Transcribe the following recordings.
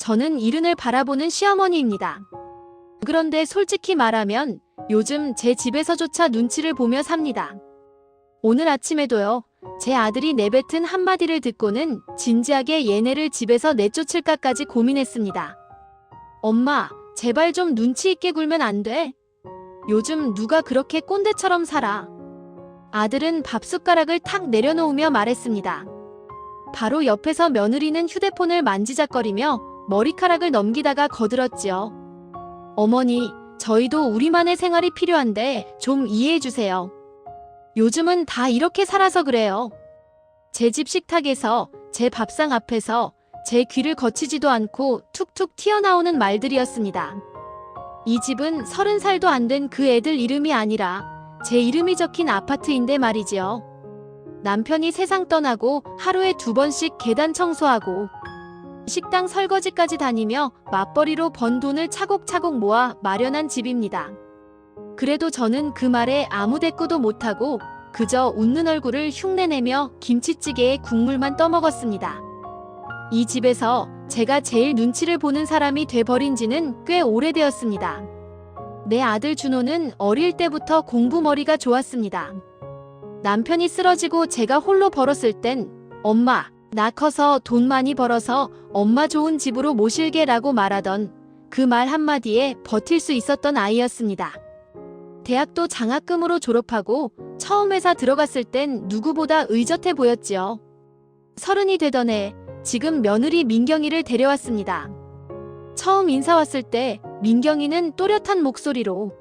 저는 이른을 바라보는 시어머니입니다. 그런데 솔직히 말하면 요즘 제 집에서조차 눈치를 보며 삽니다. 오늘 아침에도요, 제 아들이 내뱉은 한마디를 듣고는 진지하게 얘네를 집에서 내쫓을까까지 고민했습니다. 엄마, 제발 좀 눈치 있게 굴면 안 돼? 요즘 누가 그렇게 꼰대처럼 살아? 아들은 밥숟가락을 탁 내려놓으며 말했습니다. 바로 옆에서 며느리는 휴대폰을 만지작거리며 머리카락을 넘기다가 거들었지요. 어머니, 저희도 우리만의 생활이 필요한데 좀 이해해주세요. 요즘은 다 이렇게 살아서 그래요. 제 집 식탁에서, 제 밥상 앞에서 제 귀를 거치지도 않고 툭툭 튀어나오는 말들이었습니다. 이 집은 서른 살도 안 된 그 애들 이름이 아니라 제 이름이 적힌 아파트인데 말이지요. 남편이 세상 떠나고 하루에 두 번씩 계단 청소하고 식당 설거지까지 다니며 맞벌이로 번 돈을 차곡차곡 모아 마련한 집입니다. 그래도 저는 그 말에 아무 대꾸도 못하고 그저 웃는 얼굴을 흉내내며 김치찌개에 국물만 떠먹었습니다. 이 집에서 제가 제일 눈치를 보는 사람이 돼버린 지는 꽤 오래되었습니다. 내 아들 준호는 어릴 때부터 공부머리가 좋았습니다. 남편이 쓰러지고 제가 홀로 벌었을 땐 엄마, 나 커서 돈 많이 벌어서 엄마 좋은 집으로 모실게 라고 말하던 그 말 한마디에 버틸 수 있었던 아이였습니다. 대학도 장학금으로 졸업하고 처음 회사 들어갔을 땐 누구보다 의젓해 보였지요. 서른이 되던 해 지금 며느리 민경이를 데려왔습니다. 처음 인사 왔을 때 민경이는 또렷한 목소리로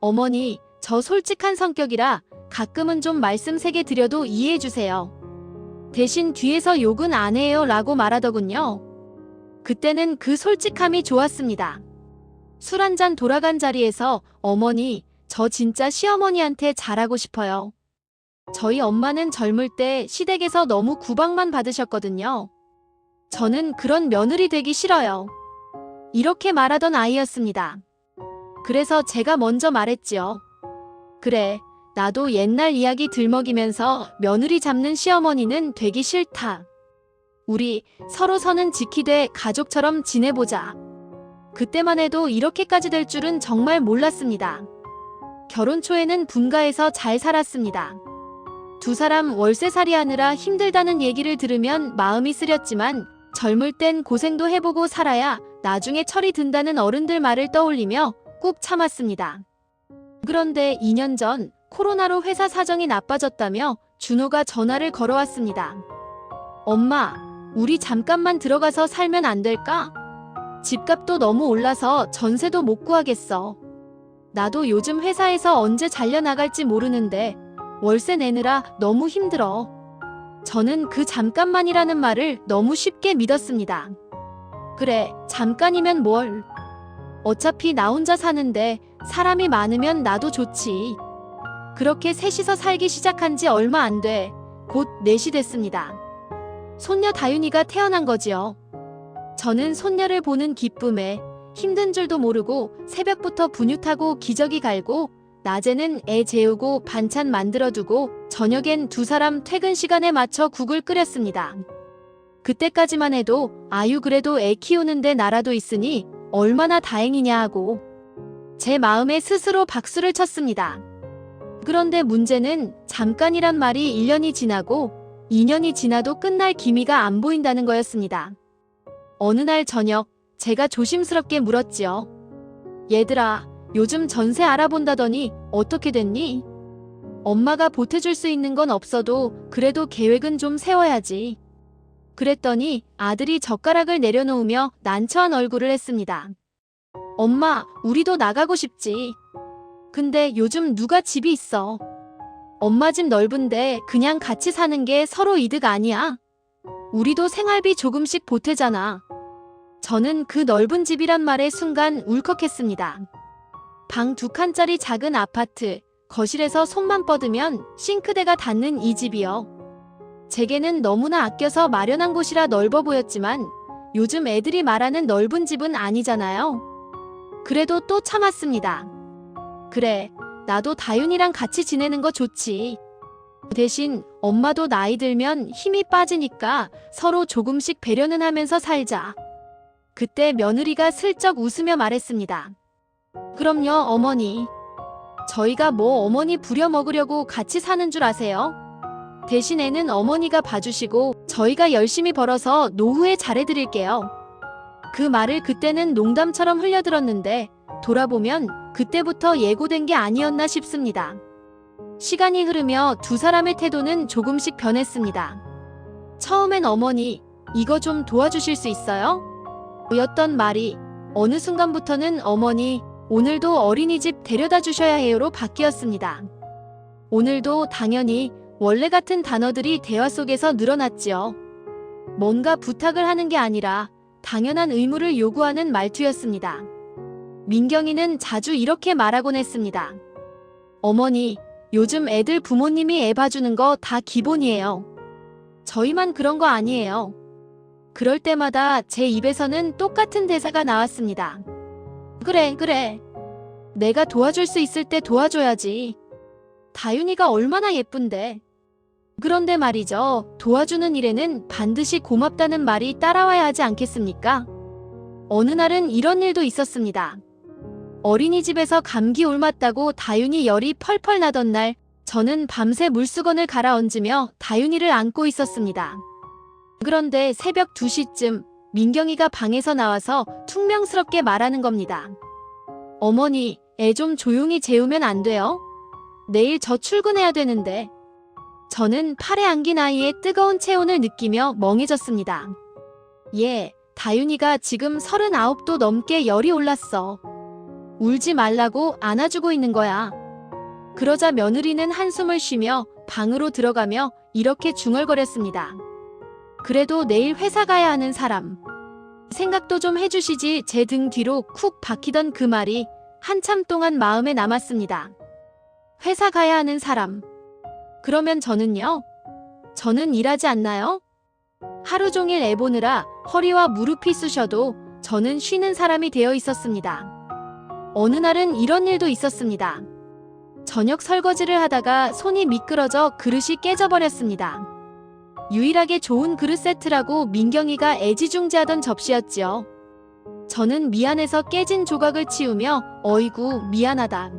어머니, 저 솔직한 성격이라 가끔은 좀 말씀 세게 드려도 이해해 주세요. 대신 뒤에서 욕은 안 해요 라고 말하더군요. 그때는 그 솔직함이 좋았습니다. 술 한 잔 돌아간 자리에서 어머니, 저 진짜 시어머니한테 잘하고 싶어요. 저희 엄마는 젊을 때 시댁에서 너무 구박만 받으셨거든요. 저는 그런 며느리 되기 싫어요. 이렇게 말하던 아이였습니다. 그래서 제가 먼저 말했지요. 그래, 나도 옛날 이야기 들먹이면서 며느리 잡는 시어머니는 되기 싫다. 우리 서로 선은 지키되 가족처럼 지내보자. 그때만 해도 이렇게까지 될 줄은 정말 몰랐습니다. 결혼 초에는 분가해서 잘 살았습니다. 두 사람 월세살이 하느라 힘들다는 얘기를 들으면 마음이 쓰렸지만 젊을 땐 고생도 해보고 살아야 나중에 철이 든다는 어른들 말을 떠올리며 꾹 참았습니다. 그런데 2년 전 코로나로 회사 사정이 나빠졌다며 준호가 전화를 걸어왔습니다. 엄마, 우리 잠깐만 들어가서 살면 안 될까? 집값도 너무 올라서 전세도 못 구하겠어. 나도 요즘 회사에서 언제 잘려나갈지 모르는데 월세 내느라 너무 힘들어. 저는 그 잠깐만이라는 말을 너무 쉽게 믿었습니다. 그래, 잠깐이면 뭘. 어차피 나 혼자 사는데 사람이 많으면 나도 좋지. 그렇게 셋이서 살기 시작한 지 얼마 안 돼. 곧 넷이 됐습니다. 손녀 다윤이가 태어난 거지요. 저는 손녀를 보는 기쁨에 힘든 줄도 모르고 새벽부터 분유 타고 기저귀 갈고 낮에는 애 재우고 반찬 만들어두고 저녁엔 두 사람 퇴근 시간에 맞춰 국을 끓였습니다. 그때까지만 해도 아유 그래도 애 키우는데 나라도 있으니 얼마나 다행이냐 하고 제 마음에 스스로 박수를 쳤습니다. 그런데 문제는 잠깐이란 말이 1년이 지나고 2년이 지나도 끝날 기미가 안 보인다는 거였습니다. 어느 날 저녁 제가 조심스럽게 물었지요. 얘들아, 요즘 전세 알아본다더니 어떻게 됐니? 엄마가 보태줄 수 있는 건 없어도 그래도 계획은 좀 세워야지. 그랬더니 아들이 젓가락을 내려놓으며 난처한 얼굴을 했습니다. 엄마, 우리도 나가고 싶지. 근데 요즘 누가 집이 있어? 엄마 집 넓은데 그냥 같이 사는 게 서로 이득 아니야? 우리도 생활비 조금씩 보태잖아. 저는 그 넓은 집이란 말에 순간 울컥했습니다. 방 두 칸짜리 작은 아파트, 거실에서 손만 뻗으면 싱크대가 닿는 이 집이요. 제게는 너무나 아껴서 마련한 곳이라 넓어 보였지만 요즘 애들이 말하는 넓은 집은 아니잖아요. 그래도 또 참았습니다. 그래, 나도 다윤이랑 같이 지내는 거 좋지. 대신 엄마도 나이 들면 힘이 빠지니까 서로 조금씩 배려는 하면서 살자. 그때 며느리가 슬쩍 웃으며 말했습니다. 그럼요, 어머니. 저희가 뭐 어머니 부려먹으려고 같이 사는 줄 아세요? 대신에는 어머니가 봐주시고 저희가 열심히 벌어서 노후에 잘해드릴게요. 그 말을 그때는 농담처럼 흘려들었는데 돌아보면 그때부터 예고된 게 아니었나 싶습니다. 시간이 흐르며 두 사람의 태도는 조금씩 변했습니다. 처음엔 어머니, 이거 좀 도와주실 수 있어요? 였던 말이 어느 순간부터는 어머니, 오늘도 어린이집 데려다 주셔야 해요로 바뀌었습니다. 오늘도 당연히 원래 같은 단어들이 대화 속에서 늘어났지요. 뭔가 부탁을 하는 게 아니라 당연한 의무를 요구하는 말투였습니다. 민경이는 자주 이렇게 말하곤 했습니다. 어머니, 요즘 애들 부모님이 애 봐주는 거 다 기본이에요. 저희만 그런 거 아니에요. 그럴 때마다 제 입에서는 똑같은 대사가 나왔습니다. 그래, 그래. 내가 도와줄 수 있을 때 도와줘야지. 다윤이가 얼마나 예쁜데. 그런데 말이죠. 도와주는 일에는 반드시 고맙다는 말이 따라와야 하지 않겠습니까? 어느 날은 이런 일도 있었습니다. 어린이집에서 감기 옮았다고 다윤이 열이 펄펄 나던 날, 저는 밤새 물수건을 갈아 얹으며 다윤이를 안고 있었습니다. 그런데 새벽 2시쯤 민경이가 방에서 나와서 퉁명스럽게 말하는 겁니다. 어머니, 애 좀 조용히 재우면 안 돼요? 내일 저 출근해야 되는데. 저는 팔에 안긴 아이의 뜨거운 체온을 느끼며 멍해졌습니다. 예, 다윤이가 지금 39도 넘게 열이 올랐어. 울지 말라고 안아주고 있는 거야. 그러자 며느리는 한숨을 쉬며 방으로 들어가며 이렇게 중얼거렸습니다. 그래도 내일 회사 가야 하는 사람. 생각도 좀 해주시지 제 등 뒤로 쿡 박히던 그 말이 한참 동안 마음에 남았습니다. 회사 가야 하는 사람. 그러면 저는요? 저는 일하지 않나요? 하루 종일 애 보느라 허리와 무릎이 쑤셔도 저는 쉬는 사람이 되어 있었습니다. 어느 날은 이런 일도 있었습니다. 저녁 설거지를 하다가 손이 미끄러져 그릇이 깨져버렸습니다. 유일하게 좋은 그릇 세트라고 민경이가 애지중지하던 접시였지요. 저는 미안해서 깨진 조각을 치우며 어이구 미안하다.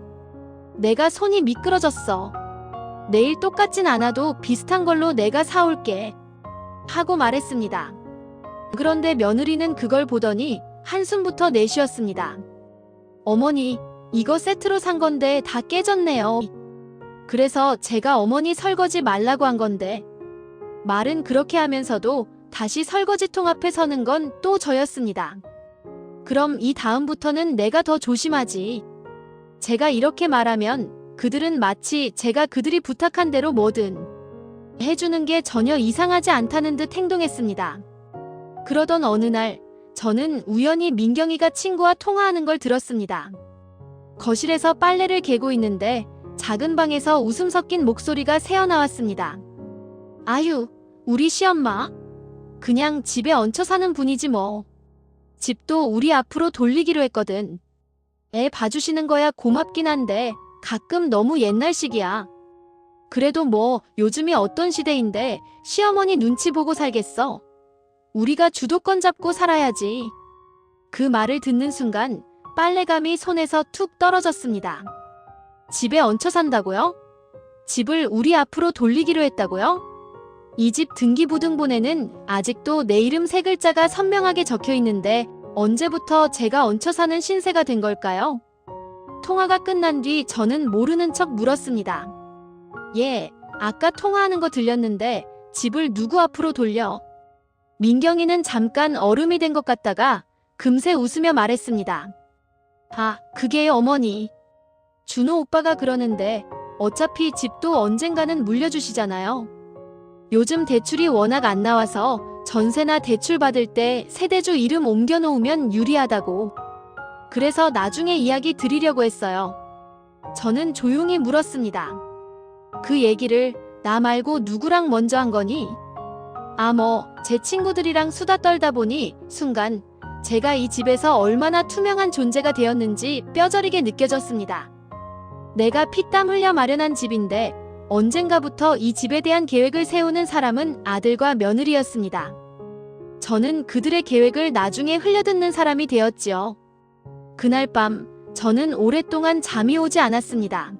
내가 손이 미끄러졌어. 내일 똑같진 않아도 비슷한 걸로 내가 사올게. 하고 말했습니다. 그런데 며느리는 그걸 보더니 한숨부터 내쉬었습니다. 어머니, 이거 세트로 산 건데 다 깨졌네요. 그래서 제가 어머니 설거지 말라고 한 건데. 말은 그렇게 하면서도 다시 설거지통 앞에 서는 건 또 저였습니다. 그럼 이 다음부터는 내가 더 조심하지. 제가 이렇게 말하면 그들은 마치 제가 그들이 부탁한 대로 뭐든 해주는 게 전혀 이상하지 않다는 듯 행동했습니다. 그러던 어느 날 저는 우연히 민경이가 친구와 통화하는 걸 들었습니다. 거실에서 빨래를 개고 있는데 작은 방에서 웃음 섞인 목소리가 새어나왔습니다. 아유, 우리 시엄마. 그냥 집에 얹혀 사는 분이지 뭐. 집도 우리 앞으로 돌리기로 했거든. 애 봐주시는 거야 고맙긴 한데 가끔 너무 옛날식이야. 그래도 뭐 요즘이 어떤 시대인데 시어머니 눈치 보고 살겠어. 우리가 주도권 잡고 살아야지. 그 말을 듣는 순간 빨래감이 손에서 툭 떨어졌습니다. 집에 얹혀 산다고요? 집을 우리 앞으로 돌리기로 했다고요? 이 집 등기부등본에는 아직도 내 이름 세 글자가 선명하게 적혀 있는데 언제부터 제가 얹혀 사는 신세가 된 걸까요? 통화가 끝난 뒤 저는 모르는 척 물었습니다. 예, 아까 통화하는 거 들렸는데 집을 누구 앞으로 돌려? 민경이는 잠깐 얼음이 된 것 같다가 금세 웃으며 말했습니다. 아, 그게요, 어머니. 준호 오빠가 그러는데 어차피 집도 언젠가는 물려주시잖아요. 요즘 대출이 워낙 안 나와서 전세나 대출 받을 때 세대주 이름 옮겨놓으면 유리하다고. 그래서 나중에 이야기 드리려고 했어요. 저는 조용히 물었습니다. 그 얘기를 나 말고 누구랑 먼저 한 거니? 아, 뭐, 제 친구들이랑 수다 떨다 보니 순간 제가 이 집에서 얼마나 투명한 존재가 되었는지 뼈저리게 느껴졌습니다. 내가 피땀 흘려 마련한 집인데 언젠가부터 이 집에 대한 계획을 세우는 사람은 아들과 며느리였습니다. 저는 그들의 계획을 나중에 흘려듣는 사람이 되었지요. 그날 밤, 저는 오랫동안 잠이 오지 않았습니다.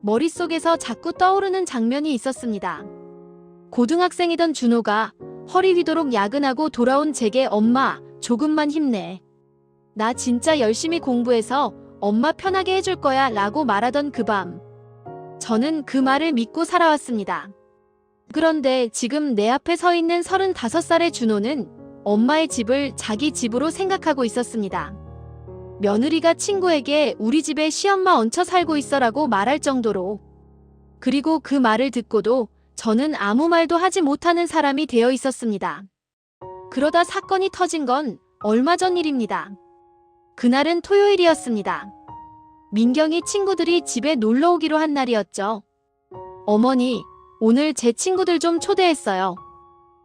머릿속에서 자꾸 떠오르는 장면이 있었습니다. 고등학생이던 준호가 허리 휘도록 야근하고 돌아온 제게 엄마, 조금만 힘내. 나 진짜 열심히 공부해서 엄마 편하게 해줄 거야 라고 말하던 그 밤. 저는 그 말을 믿고 살아왔습니다. 그런데 지금 내 앞에 서 있는 35살의 준호는 엄마의 집을 자기 집으로 생각하고 있었습니다. 며느리가 친구에게 우리 집에 시엄마 얹혀 살고 있어라고 말할 정도로. 그리고 그 말을 듣고도 저는 아무 말도 하지 못하는 사람이 되어 있었습니다. 그러다 사건이 터진 건 얼마 전 일입니다. 그날은 토요일이었습니다. 민경이 친구들이 집에 놀러 오기로 한 날이었죠. 어머니, 오늘 제 친구들 좀 초대했어요.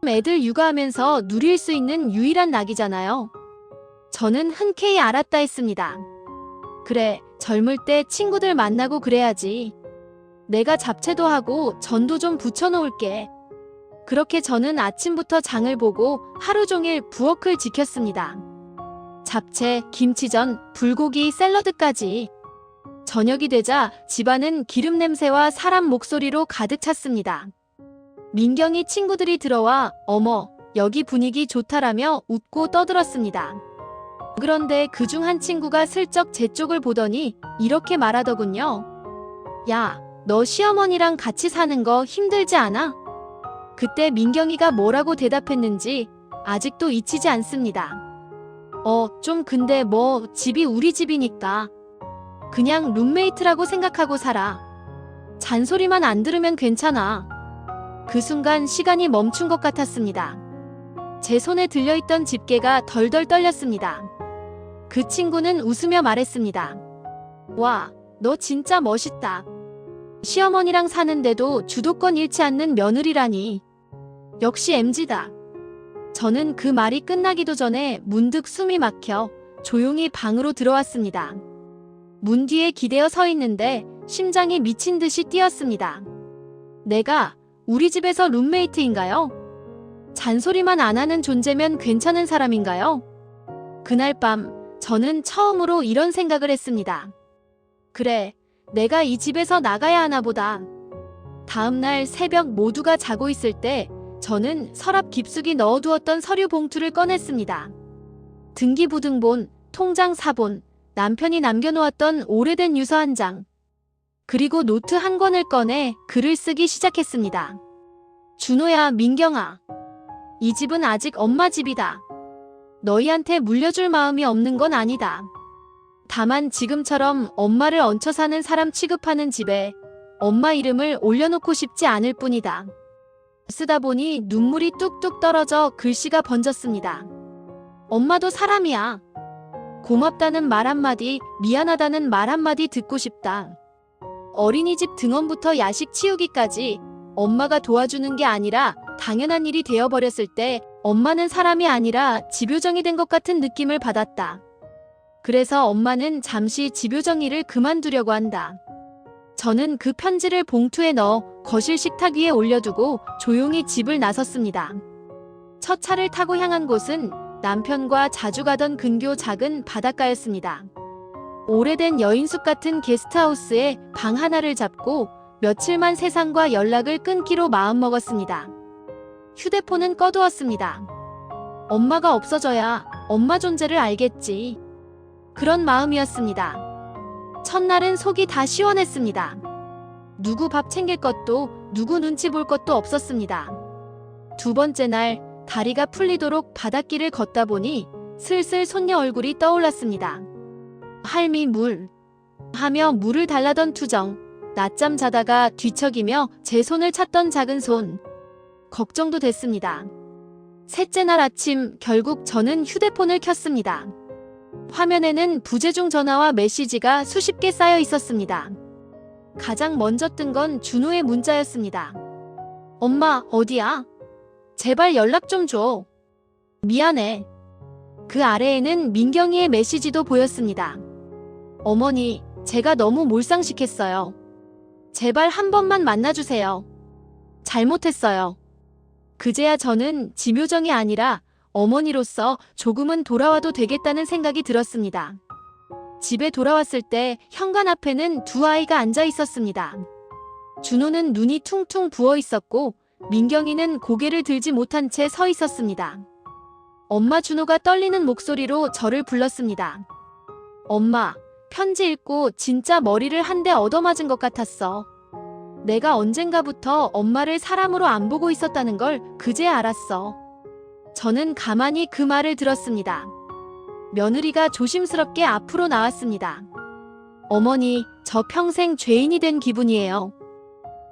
애들 육아하면서 누릴 수 있는 유일한 낙이잖아요. 저는 흔쾌히 알았다 했습니다. 그래, 젊을 때 친구들 만나고 그래야지. 내가 잡채도 하고 전도 좀 부쳐놓을게. 그렇게 저는 아침부터 장을 보고 하루 종일 부엌을 지켰습니다. 잡채, 김치전, 불고기, 샐러드까지. 저녁이 되자 집안은 기름 냄새와 사람 목소리로 가득 찼습니다. 민경이 친구들이 들어와 어머, 여기 분위기 좋다라며 웃고 떠들었습니다. 그런데 그 중 한 친구가 슬쩍 제 쪽을 보더니 이렇게 말하더군요. 야, 너 시어머니랑 같이 사는 거 힘들지 않아? 그때 민경이가 뭐라고 대답했는지 아직도 잊히지 않습니다. 어, 좀 근데 뭐 집이 우리 집이니까 그냥 룸메이트라고 생각하고 살아. 잔소리만 안 들으면 괜찮아. 그 순간 시간이 멈춘 것 같았습니다. 제 손에 들려있던 집게가 덜덜 떨렸습니다. 그 친구는 웃으며 말했습니다. 와, 너 진짜 멋있다. 시어머니랑 사는데도 주도권 잃지 않는 며느리라니. 역시 MG다. 저는 그 말이 끝나기도 전에 문득 숨이 막혀 조용히 방으로 들어왔습니다. 문 뒤에 기대어 서 있는데 심장이 미친 듯이 뛰었습니다. 내가 우리 집에서 룸메이트인가요? 잔소리만 안 하는 존재면 괜찮은 사람인가요? 그날 밤 저는 처음으로 이런 생각을 했습니다. 그래, 내가 이 집에서 나가야 하나 보다. 다음날 새벽 모두가 자고 있을 때 저는 서랍 깊숙이 넣어두었던 서류 봉투를 꺼냈습니다. 등기부등본, 통장 사본, 남편이 남겨놓았던 오래된 유서 한 장, 그리고 노트 한 권을 꺼내 글을 쓰기 시작했습니다. 준호야, 민경아. 이 집은 아직 엄마 집이다. 너희한테 물려줄 마음이 없는 건 아니다. 다만 지금처럼 엄마를 얹혀 사는 사람 취급하는 집에 엄마 이름을 올려놓고 싶지 않을 뿐이다. 쓰다 보니 눈물이 뚝뚝 떨어져 글씨가 번졌습니다. 엄마도 사람이야. 고맙다는 말 한마디, 미안하다는 말 한마디 듣고 싶다. 어린이집 등원부터 야식 치우기까지 엄마가 도와주는 게 아니라 당연한 일이 되어버렸을 때 엄마는 사람이 아니라 집요정이 된 것 같은 느낌을 받았다. 그래서 엄마는 잠시 집요정 일을 그만두려고 한다. 저는 그 편지를 봉투에 넣어 거실 식탁 위에 올려두고 조용히 집을 나섰습니다. 첫 차를 타고 향한 곳은 남편과 자주 가던 근교 작은 바닷가였습니다. 오래된 여인숙 같은 게스트하우스에 방 하나를 잡고 며칠만 세상과 연락을 끊기로 마음먹었습니다. 휴대폰은 꺼두었습니다. 엄마가 없어져야 엄마 존재를 알겠지. 그런 마음이었습니다. 첫날은 속이 다 시원했습니다. 누구 밥 챙길 것도 누구 눈치 볼 것도 없었습니다. 두 번째 날 다리가 풀리도록 바닷길을 걷다 보니 슬슬 손녀 얼굴이 떠올랐습니다. 할미 물 하며 물을 달라던 투정 낮잠 자다가 뒤척이며 제 손을 찾던 작은 손 걱정도 됐습니다. 셋째 날 아침 결국 저는 휴대폰을 켰습니다. 화면에는 부재중 전화와 메시지가 수십 개 쌓여 있었습니다. 가장 먼저 뜬 건 준호의 문자였습니다. 엄마, 어디야? 제발 연락 좀 줘. 미안해. 그 아래에는 민경이의 메시지도 보였습니다. 어머니, 제가 너무 몰상식했어요. 제발 한 번만 만나주세요. 잘못했어요. 그제야 저는 지묘정이 아니라 어머니로서 조금은 돌아와도 되겠다는 생각이 들었습니다. 집에 돌아왔을 때 현관 앞에는 두 아이가 앉아 있었습니다. 준호는 눈이 퉁퉁 부어 있었고 민경이는 고개를 들지 못한 채 서 있었습니다. 엄마 준호가 떨리는 목소리로 저를 불렀습니다. 엄마, 편지 읽고 진짜 머리를 한 대 얻어맞은 것 같았어. 내가 언젠가부터 엄마를 사람으로 안 보고 있었다는 걸 그제야 알았어. 저는 가만히 그 말을 들었습니다. 며느리가 조심스럽게 앞으로 나왔습니다. 어머니, 저 평생 죄인이 된 기분이에요.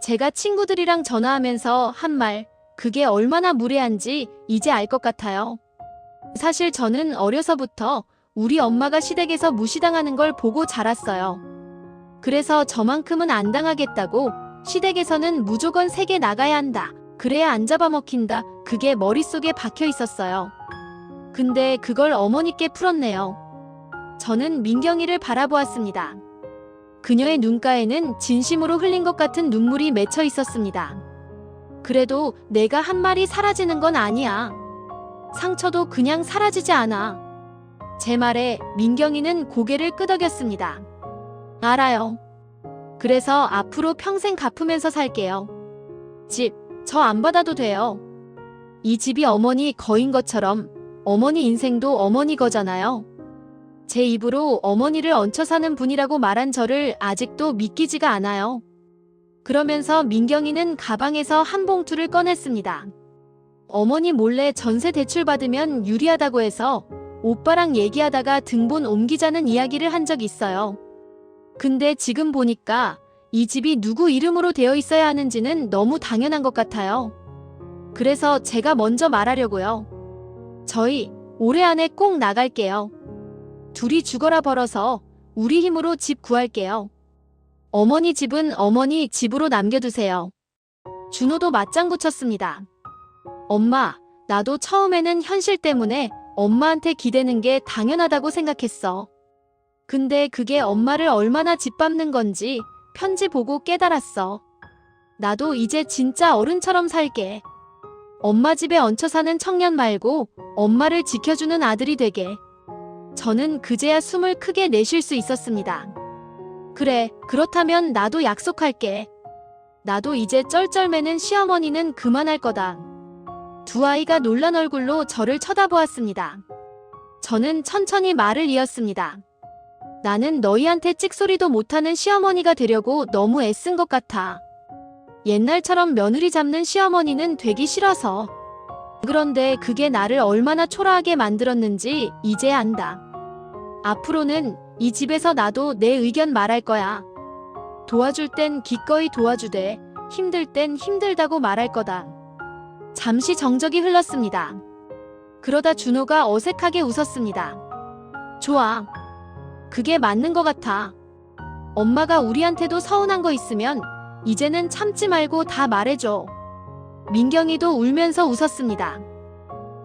제가 친구들이랑 전화하면서 한 말, 그게 얼마나 무례한지 이제 알 것 같아요. 사실 저는 어려서부터 우리 엄마가 시댁에서 무시당하는 걸 보고 자랐어요. 그래서 저만큼은 안 당하겠다고 시댁에서는 무조건 세게 나가야 한다. 그래야 안 잡아먹힌다. 그게 머릿속에 박혀 있었어요. 근데 그걸 어머니께 풀었네요. 저는 민경이를 바라보았습니다. 그녀의 눈가에는 진심으로 흘린 것 같은 눈물이 맺혀 있었습니다. 그래도 내가 한 말이 사라지는 건 아니야. 상처도 그냥 사라지지 않아. 제 말에 민경이는 고개를 끄덕였습니다. 알아요. 그래서 앞으로 평생 갚으면서 살게요. 집, 저 안 받아도 돼요. 이 집이 어머니 거인 것처럼 어머니 인생도 어머니 거잖아요. 제 입으로 어머니를 얹혀 사는 분이라고 말한 저를 아직도 믿기지가 않아요. 그러면서 민경이는 가방에서 한 봉투를 꺼냈습니다. 어머니 몰래 전세 대출 받으면 유리하다고 해서 오빠랑 얘기하다가 등본 옮기자는 이야기를 한 적 있어요. 근데 지금 보니까 이 집이 누구 이름으로 되어 있어야 하는지는 너무 당연한 것 같아요. 그래서 제가 먼저 말하려고요. 저희 올해 안에 꼭 나갈게요. 둘이 죽어라 벌어서 우리 힘으로 집 구할게요. 어머니 집은 어머니 집으로 남겨두세요. 준호도 맞장구 쳤습니다. 엄마, 나도 처음에는 현실 때문에 엄마한테 기대는 게 당연하다고 생각했어. 근데 그게 엄마를 얼마나 짓밟는 건지 편지 보고 깨달았어. 나도 이제 진짜 어른처럼 살게. 엄마 집에 얹혀 사는 청년 말고 엄마를 지켜주는 아들이 되게. 저는 그제야 숨을 크게 내쉴 수 있었습니다. 그래, 그렇다면 나도 약속할게. 나도 이제 쩔쩔매는 시어머니는 그만할 거다. 두 아이가 놀란 얼굴로 저를 쳐다보았습니다. 저는 천천히 말을 이었습니다. 나는 너희한테 찍소리도 못하는 시어머니가 되려고 너무 애쓴 것 같아. 옛날처럼 며느리 잡는 시어머니는 되기 싫어서. 그런데 그게 나를 얼마나 초라하게 만들었는지 이제 안다. 앞으로는 이 집에서 나도 내 의견 말할 거야. 도와줄 땐 기꺼이 도와주되 힘들 땐 힘들다고 말할 거다. 잠시 정적이 흘렀습니다. 그러다 준호가 어색하게 웃었습니다. 좋아. 그게 맞는 것 같아. 엄마가 우리한테도 서운한 거 있으면 이제는 참지 말고 다 말해줘. 민경이도 울면서 웃었습니다.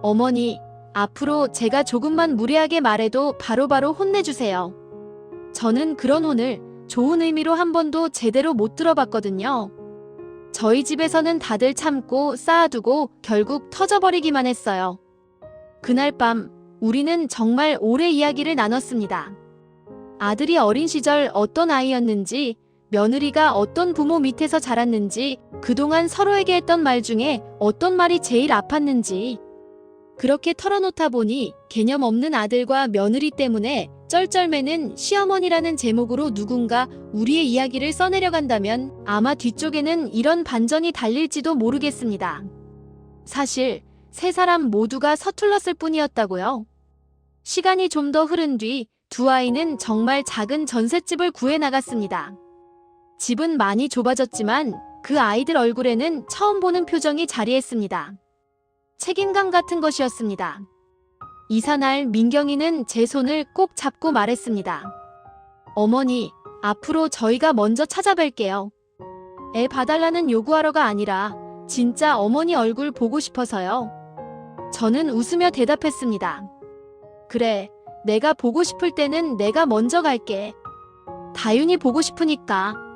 어머니, 앞으로 제가 조금만 무례하게 말해도 바로 바로 혼내주세요. 저는 그런 혼을 좋은 의미로 한 번도 제대로 못 들어봤거든요. 저희 집에서는 다들 참고 쌓아두고 결국 터져버리기만 했어요. 그날 밤 우리는 정말 오래 이야기를 나눴습니다. 아들이 어린 시절 어떤 아이였는지, 며느리가 어떤 부모 밑에서 자랐는지, 그동안 서로에게 했던 말 중에 어떤 말이 제일 아팠는지. 그렇게 털어놓다 보니 개념 없는 아들과 며느리 때문에 쩔쩔매는 시어머니라는 제목으로 누군가 우리의 이야기를 써내려간다면 아마 뒤쪽에는 이런 반전이 달릴지도 모르겠습니다. 사실 세 사람 모두가 서툴렀을 뿐이었다고요. 시간이 좀 더 흐른 뒤 두 아이는 정말 작은 전셋집을 구해 나갔습니다. 집은 많이 좁아졌지만 그 아이들 얼굴에는 처음 보는 표정이 자리했습니다. 책임감 같은 것이었습니다. 이사 날 민경이는 제 손을 꼭 잡고 말했습니다. 어머니, 앞으로 저희가 먼저 찾아뵐게요. 애 봐달라는 요구하러가 아니라 진짜 어머니 얼굴 보고 싶어서요. 저는 웃으며 대답했습니다. 그래, 내가 보고 싶을 때는 내가 먼저 갈게. 다윤이 보고 싶으니까.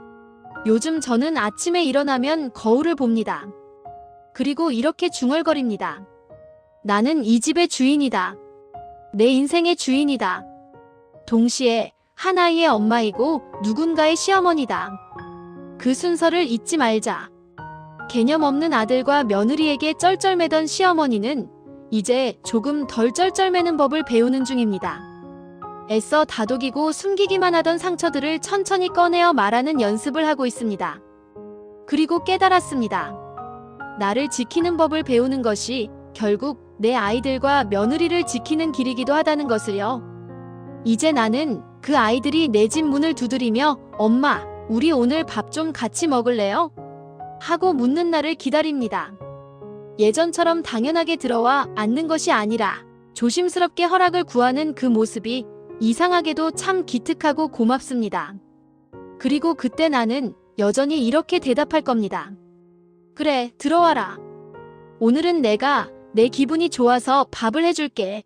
요즘 저는 아침에 일어나면 거울을 봅니다. 그리고 이렇게 중얼거립니다. 나는 이 집의 주인이다. 내 인생의 주인이다. 동시에 하나이의 엄마이고 누군가의 시어머니다. 그 순서를 잊지 말자. 개념 없는 아들과 며느리에게 쩔쩔매던 시어머니는 이제 조금 덜 쩔쩔매는 법을 배우는 중입니다. 애써 다독이고 숨기기만 하던 상처들을 천천히 꺼내어 말하는 연습을 하고 있습니다. 그리고 깨달았습니다. 나를 지키는 법을 배우는 것이 결국 내 아이들과 며느리를 지키는 길이기도 하다는 것을요. 이제 나는 그 아이들이 내 집 문을 두드리며 엄마, 우리 오늘 밥 좀 같이 먹을래요? 하고 묻는 날을 기다립니다. 예전처럼 당연하게 들어와 앉는 것이 아니라 조심스럽게 허락을 구하는 그 모습이 이상하게도 참 기특하고 고맙습니다. 그리고 그때 나는 여전히 이렇게 대답할 겁니다. 그래, 들어와라. 오늘은 내가 내 기분이 좋아서 밥을 해줄게.